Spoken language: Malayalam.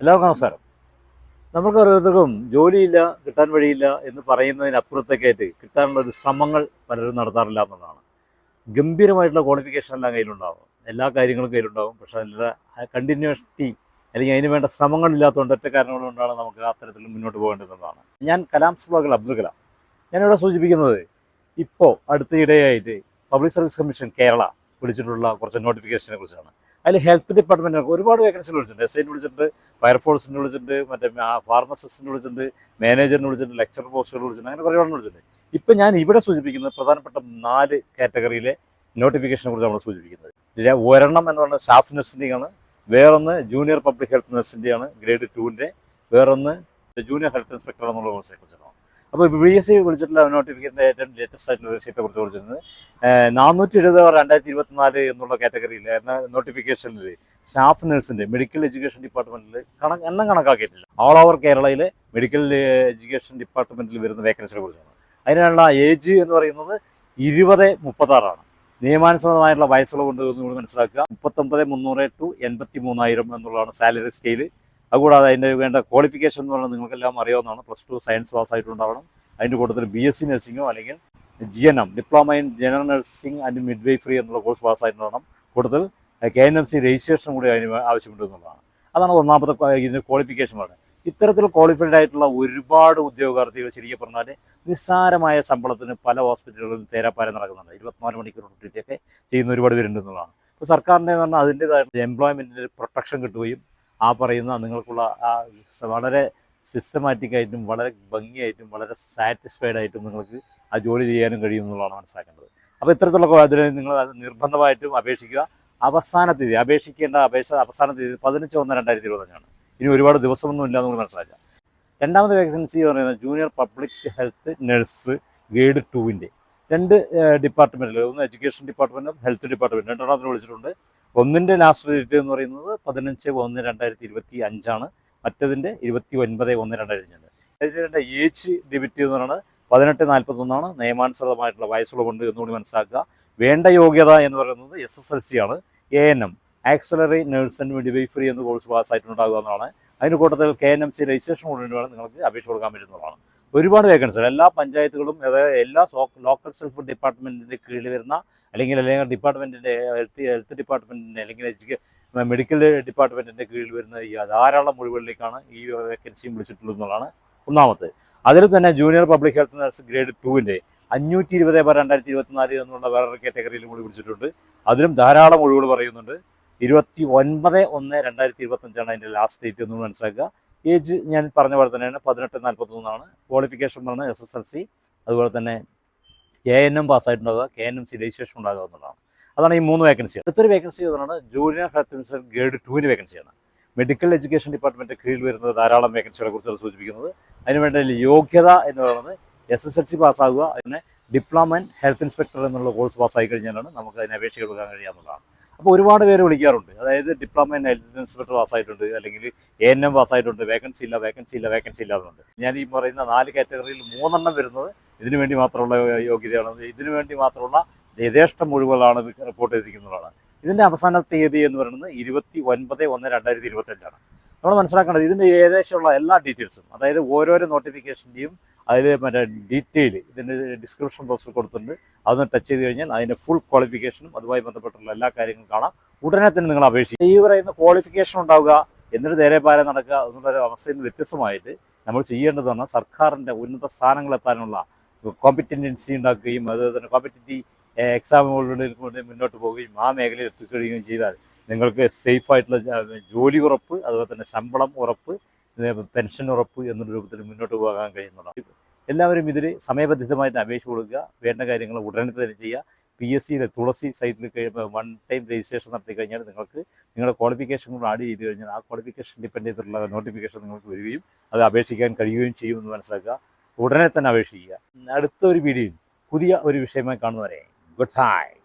എല്ലാവർക്കും നമസ്കാരം നമുക്ക് ഓരോരുത്തർക്കും ജോലിയില്ല കിട്ടാൻ വഴിയില്ല എന്ന് പറയുന്നതിനപ്പുറത്തേക്കായിട്ട് കിട്ടാനുള്ള ഒരു ശ്രമങ്ങൾ പലരും നടത്താറില്ല എന്നുള്ളതാണ്. ഗംഭീരമായിട്ടുള്ള ക്വാളിഫിക്കേഷൻ എല്ലാം കയ്യിലുണ്ടാവും. എല്ലാ കാര്യങ്ങളും കയ്യിലുണ്ടാവും. പക്ഷേ അതിന്റെ കണ്ടിന്യൂസിറ്റി അല്ലെങ്കിൽ അതിന് വേണ്ട ശ്രമങ്ങളില്ലാത്തതുകൊണ്ട് ഒറ്റ കാരണങ്ങൾ കൊണ്ടാണ് നമുക്ക് അത്തരത്തിൽ മുന്നോട്ട് പോകേണ്ടതെന്നാണ് ഞാൻ കലാംസ് ബ്ലോഗിൽ അബ്ദുൽ കലാം. ഞാനിവിടെ സൂചിപ്പിക്കുന്നത് ഇപ്പോൾ അടുത്തിടെയായിട്ട് പബ്ലിക് സർവീസ് കമ്മീഷൻ കേരള വിളിച്ചിട്ടുള്ള കുറച്ച് നോട്ടിഫിക്കേഷനെ കുറിച്ചാണ്. അതിൽ ഹെൽത്ത് ഡിപ്പാർട്ട്മെന്റ് ഒരുപാട് വേക്കൻസികൾ വിളിച്ചിട്ടുണ്ട്. എസ് ഐനെ വിളിച്ചിട്ടുണ്ട് ഫയർഫോഴ്സിനെ വിളിച്ചിട്ടുണ്ട് മറ്റേ ഫാർമസിസ്റ്റിനെ വിളിച്ചിട്ടുണ്ട് മാനേജറിനെ വിളിച്ചിട്ടുണ്ട് ലെക്ചർ പോസ്റ്റുകൾ വിളിച്ചിട്ടുണ്ട് അങ്ങനെ കുറേ വിളിച്ചിട്ടുണ്ട്. ഇപ്പം ഞാൻ ഇവിടെ സൂചിപ്പിക്കുന്നത് പ്രധാനപ്പെട്ട നാല് കാറ്റഗറിയിലെ നോട്ടിഫിക്കേഷനെ കുറിച്ച് നമ്മൾ സൂചിപ്പിക്കുന്നത്. ഒരെണ്ണം എന്ന് പറയുന്നത് സ്റ്റാഫ് നഴ്സിന്റെയാണ് വേറൊന്ന് ജൂനിയർ പബ്ലിക് ഹെൽത്ത് നഴ്സിന്റെയാണ് ഗ്രേഡ് ടുവിന്റെ വേറൊന്ന് ജൂനിയർ ഹെൽത്ത് ഇൻസ്പെക്ടർ എന്നുള്ള കോഴ്സിനെ കുറിച്ചാണ്. അപ്പോൾ ബി എസ് സി വിളിച്ചിട്ടുള്ള നോട്ടിഫിക്കേഷന്റെ ഏറ്റവും ലേറ്റസ്റ്റ് ആയിട്ടുള്ള വിഷയത്തെ കുറിച്ച് വിളിച്ചിരുന്നത്. നാനൂറ്റി എഴുപത് രണ്ടായിരത്തി ഇരുപത്തിനാല് എന്നുള്ള കാറ്റഗറിയിൽ നോട്ടിഫിക്കേഷനിൽ സ്റ്റാഫ് നഴ്സിന്റെ മെഡിക്കൽ എഡ്യൂക്കേഷൻ ഡിപ്പാർട്ട്മെന്റിൽ കണക്ക് എണ്ണം കണക്കാക്കിയിട്ടില്ല. ഓൾ ഓവർ കേരളയിലെ മെഡിക്കൽ എഡ്യൂക്കേഷൻ ഡിപ്പാർട്ട്മെന്റിൽ വരുന്ന വേക്കൻസിനെ കുറിച്ചാണ്. അതിനുള്ള ഏജ് എന്ന് പറയുന്നത് ഇരുപത് മുപ്പത്താറാണ്. നിയമാനുസൃതമായിട്ടുള്ള വയസ്സുള്ള കൊണ്ട് മനസ്സിലാക്കുക. മുപ്പത്തൊമ്പത് മുന്നൂറ് ടു എൺപത്തി മൂന്നായിരം എന്നുള്ളതാണ് സാലറി സ്കെയിൽ അതുകൂടാതെ അതിന്റെ വേണ്ട ക്വാളിഫിക്കേഷൻ എന്ന് പറഞ്ഞാൽ നിങ്ങൾക്കെല്ലാം അറിയാവുന്നതാണ്. പ്ലസ് ടു സയൻസ് പാസ് ആയിട്ടുണ്ടാവണം. അതിന്റെ കൂട്ടത്തിൽ ബി എസ് സി നഴ്സിങ്ങോ അല്ലെങ്കിൽ G N M diploma in general nursing and midwifery എന്നുള്ള കോഴ്സ് പാസ് ആയിട്ടുണ്ടാവണം. കൂടുതൽ K N M C registration കൂടി അതിന് ആവശ്യമുണ്ട് എന്നുള്ളതാണ്. അതാണ് ഒന്നാമത്തെ ഇതിന്റെ ക്വാളിഫിക്കേഷൻ പറയുന്നത്. ഇത്തരത്തിൽ ക്വാളിഫൈഡ് ആയിട്ടുള്ള ഒരുപാട് ഉദ്യോഗാർത്ഥികൾ ശരിക്കും പറഞ്ഞാൽ നിസ്സാരമായ ശമ്പളത്തിന് പല ഹോസ്പിറ്റലുകളിൽ തേരാപ്പാരം നടക്കുന്നുണ്ട്. ഇരുപത്തിനാല് മണിക്കൂർ ഡ്യൂട്ടിയൊക്കെ ചെയ്യുന്ന ഒരുപാട് പേരുണ്ട് എന്നുള്ളതാണ്. അപ്പോൾ സർക്കാരിന്റെ പറഞ്ഞാൽ അതിന്റേതായിട്ടുള്ള എംപ്ലോയ്മെന്റിന്റെ പ്രൊട്ടക്ഷൻ കിട്ടുകയും ആ പറയുന്ന നിങ്ങൾക്കുള്ള വളരെ സിസ്റ്റമാറ്റിക് ആയിട്ടും വളരെ ഭംഗിയായിട്ടും വളരെ സാറ്റിസ്ഫൈഡ് ആയിട്ടും നിങ്ങൾക്ക് ആ ജോലി ചെയ്യാനും കഴിയും എന്നുള്ളതാണ് മനസ്സിലാക്കേണ്ടത്. അപ്പോൾ ഇത്തരത്തിലുള്ള അതിന് നിങ്ങൾ നിർബന്ധമായിട്ടും അപേക്ഷിക്കുക. അവസാന തീയതി അപേക്ഷിക്കേണ്ട അപേക്ഷ അവസാന തീയതി പതിനഞ്ച് ഒന്ന് രണ്ടായിരത്തി ഇരുപത്തഞ്ചാണ്. ഇനി ഒരുപാട് ദിവസമൊന്നും ഇല്ല എന്ന് മനസ്സിലാക്കുക. രണ്ടാമത്തെ വേക്കൻസി എന്ന് പറയുന്നത് junior public health nurse grade ടുവിന്റെ രണ്ട് ഡിപ്പാർട്ട്മെന്റിൽ ഒന്ന് എഡ്യൂക്കേഷൻ ഡിപ്പാർട്ട്മെന്റും ഹെൽത്ത് ഡിപ്പാർട്ട്മെന്റും രണ്ടെണ്ണത്തിന് വിളിച്ചിട്ടുണ്ട്. ഒന്നിന്റെ ലാസ്റ്റ് ഡേറ്റ് എന്ന് പറയുന്നത് പതിനഞ്ച് ഒന്ന് രണ്ടായിരത്തി ഇരുപത്തി അഞ്ചാണ്. മറ്റതിന്റെ ഇരുപത്തി ഒൻപത് ഒന്ന് രണ്ടായിരത്തി അഞ്ചാണ് അതിന്റെ ഏജ് ലിമിറ്റ് എന്ന് പറയുന്നത് പതിനെട്ട് നാൽപ്പത്തൊന്നാണ് നിയമാനുസൃതമായിട്ടുള്ള വയസ്സുള്ളതുകൊണ്ട് എന്നുകൂടി മനസ്സിലാക്കുക. വേണ്ട യോഗ്യത എന്ന് പറയുന്നത് എസ് എസ് എൽ സി ആണ്. A N M auxiliary nurse and midwifery എന്ന കോഴ്സ് പാസ്സായിട്ടുണ്ടാകുക എന്നതാണ് അതിന് കൂട്ടത്തിൽ K N M C registration കൂടി വേണം നിങ്ങൾക്ക് അപേക്ഷ കൊടുക്കാൻ പറ്റുന്നതാണ്. ഒരുപാട് വേക്കൻസികൾ എല്ലാ പഞ്ചായത്തുകളും അതായത് എല്ലാ ലോക്കൽ സെൽഫ് ഡിപ്പാർട്ട്മെന്റിന്റെ കീഴിൽ വരുന്ന അല്ലെങ്കിൽ അല്ലെങ്കിൽ ഡിപ്പാർട്ട്മെന്റിന്റെ ഹെൽത്ത് ഹെൽത്ത് ഡിപ്പാർട്ട്മെന്റിന്റെ അല്ലെങ്കിൽ എഡ്യൂക്കേ മെഡിക്കൽ ഡിപ്പാർട്ട്മെന്റിന്റെ കീഴിൽ വരുന്ന ഈ ധാരാളം ഒഴിവുകളിലേക്കാണ് ഈ വേക്കൻസിയും വിളിച്ചിട്ടുള്ളത് എന്നുള്ളതാണ് ഒന്നാമത്തെ. അതിൽ തന്നെ junior public health nurse grade ടുവിന്റെ അഞ്ഞൂറ്റി ഇരുപത് ബാർ രണ്ടായിരത്തി ഇരുപത്തിനാല് എന്നുള്ള വേറൊരു കാറ്റഗറിയിലും കൂടി വിളിച്ചിട്ടുണ്ട്. അതിലും ധാരാളം ഒഴിവുകൾ പറയുന്നുണ്ട്. ഇരുപത്തി ഒൻപത് ഒന്ന് രണ്ടായിരത്തി ഇരുപത്തഞ്ചാണ് അതിന്റെ ലാസ്റ്റ് ഡേറ്റ് എന്ന് മനസ്സിലാക്കുക. ഏജ് ഞാൻ പറഞ്ഞ പോലെ തന്നെയാണ് പതിനെട്ട് നാൽപ്പത്തൊന്നാണ് ക്വാളിഫിക്കേഷൻ പറഞ്ഞ എസ് എസ് എൽ സി അതുപോലെ തന്നെ A N M പാസ്സായിട്ടുണ്ടാകുക K N M C registration ഉണ്ടാകുക എന്നുള്ളതാണ്. അതാണ് ഈ മൂന്ന് വേക്കൻസി അടുത്തൊരു വേക്കൻസി എന്നാണ് ജൂനിയർ ഹെൽത്ത് മിനിസ്റ്റർ ഗ്രേഡ് ടുവിന് വേക്കൻസിയാണ് മെഡിക്കൽ എഡ്യൂക്കേഷൻ ഡിപ്പാർട്ട്മെന്റ് കീഴിൽ വരുന്ന ധാരാളം വേക്കൻസികളെ കുറിച്ചാണ് സൂചിപ്പിക്കുന്നത്. അതിനുവേണ്ട യോഗ്യത എന്ന് പറയുന്നത് എസ് എസ് എൽ സി പാസ്സാകുക അതിനെ ഡിപ്ലോമ ഇൻ ഹെൽത്ത് ഇൻസ്പെക്ടർ എന്നുള്ള കോഴ്സ് പാസ്സായി കഴിഞ്ഞാലാണ് നമുക്ക് അതിന് അപേക്ഷ കൊടുക്കാൻ കഴിയാവുന്നതാണ് അപ്പോൾ ഒരുപാട് പേര് വിളിക്കാറുണ്ട്. അതായത് ഡിപ്ലോമ ഇൻ ഹെൽത്ത് ഇൻസ്പെക്ടർ പാസ്സായിട്ടുണ്ട് അല്ലെങ്കിൽ എ എൻ എം പാസ്സായിട്ടുണ്ട് വേക്കൻസി ഇല്ല വേക്കൻസി ഇല്ല വേക്കൻസി ഇല്ലാതുണ്ട് ഞാൻ ഈ പറയുന്ന നാല് കാറ്റഗറിയിൽ മൂന്നെണ്ണം വരുന്നത് ഇതിനു വേണ്ടി മാത്രമുള്ള യോഗ്യതയാണ്. ഇതിനു വേണ്ടി മാത്രമുള്ള യഥേഷ്ടം മുഴുവനാണ് റിപ്പോർട്ട് ചെയ്തിരിക്കുന്നതാണ്. ഇതിന്റെ അവസാന തീയതി എന്ന് പറയുന്നത് ഇരുപത്തി ഒൻപത് ഒന്ന് രണ്ടായിരത്തി ഇരുപത്തഞ്ചാണ്. നമ്മൾ മനസ്സിലാക്കേണ്ടത് ഇതിന്റെ ഏകദേശമുള്ള എല്ലാ ഡീറ്റെയിൽസും അതായത് ഓരോരോ നോട്ടിഫിക്കേഷന്റെയും അതിൽ മറ്റേ ഡീറ്റെയിൽ ഇതിന്റെ ഡിസ്ക്രിപ്ഷൻ ബോക്സിൽ കൊടുത്തിട്ടുണ്ട്. അതൊന്ന് ടച്ച് ചെയ്ത് കഴിഞ്ഞാൽ അതിന്റെ ഫുൾ ക്വാളിഫിക്കേഷനും അതുമായി ബന്ധപ്പെട്ടുള്ള എല്ലാ കാര്യങ്ങളും കാണാം. ഉടനെ തന്നെ നിങ്ങൾ അപേക്ഷിക്കും ഈ പറയുന്ന ക്വാളിഫിക്കേഷൻ ഉണ്ടാവുക എന്നിട്ട് നേരെ പാരം നടക്കുക എന്നുള്ളൊരു അവസ്ഥയിൽ നിന്ന് വ്യത്യസ്തമായിട്ട് നമ്മൾ ചെയ്യേണ്ടതാണ് സർക്കാരിന്റെ ഉന്നത സ്ഥാനങ്ങളെത്താനുള്ള കോമ്പറ്റൻസി ഉണ്ടാക്കുകയും അതുപോലെ തന്നെ കോമ്പറ്റന്റി എക്സാമുകളിലൂടെ മുന്നോട്ട് പോവുകയും ആ മേഖലയിൽ എത്തിക്കഴിയുകയും ചെയ്താൽ നിങ്ങൾക്ക് സേഫ് ആയിട്ടുള്ള ജോലി ഉറപ്പ് അതുപോലെ തന്നെ ശമ്പളം ഉറപ്പ് പെൻഷൻ ഉറപ്പ് എന്നൊരു രൂപത്തിൽ മുന്നോട്ട് പോകാൻ കഴിയുന്നതാണ് എല്ലാവരും ഇതിൽ സമയബന്ധിതമായിട്ട് അപേക്ഷ കൊടുക്കുക വേണ്ട കാര്യങ്ങൾ ഉടനെ തന്നെ ചെയ്യുക. പി എസ് സിയിലെ തുളസി സൈറ്റിൽ വൺ ടൈം രജിസ്ട്രേഷൻ നടത്തി കഴിഞ്ഞാൽ നിങ്ങൾക്ക് നിങ്ങളുടെ ക്വാളിഫിക്കേഷൻ കൂടെ ആഡ് ചെയ്ത് കഴിഞ്ഞാൽ ആ ക്വാളിഫിക്കേഷൻ ഡിപ്പെൻഡ് ചെയ്തിട്ടുള്ള നോട്ടിഫിക്കേഷൻ നിങ്ങൾക്ക് വരികയും അത് അപേക്ഷിക്കാൻ കഴിയുകയും ചെയ്യുമെന്ന് മനസ്സിലാക്കുക. ഉടനെ തന്നെ അപേക്ഷിക്കുക. അടുത്ത ഒരു വീഡിയോയിൽ പുതിയ ഒരു വിഷയമായി കാണുന്നവരെ ഗുഡ് ബൈ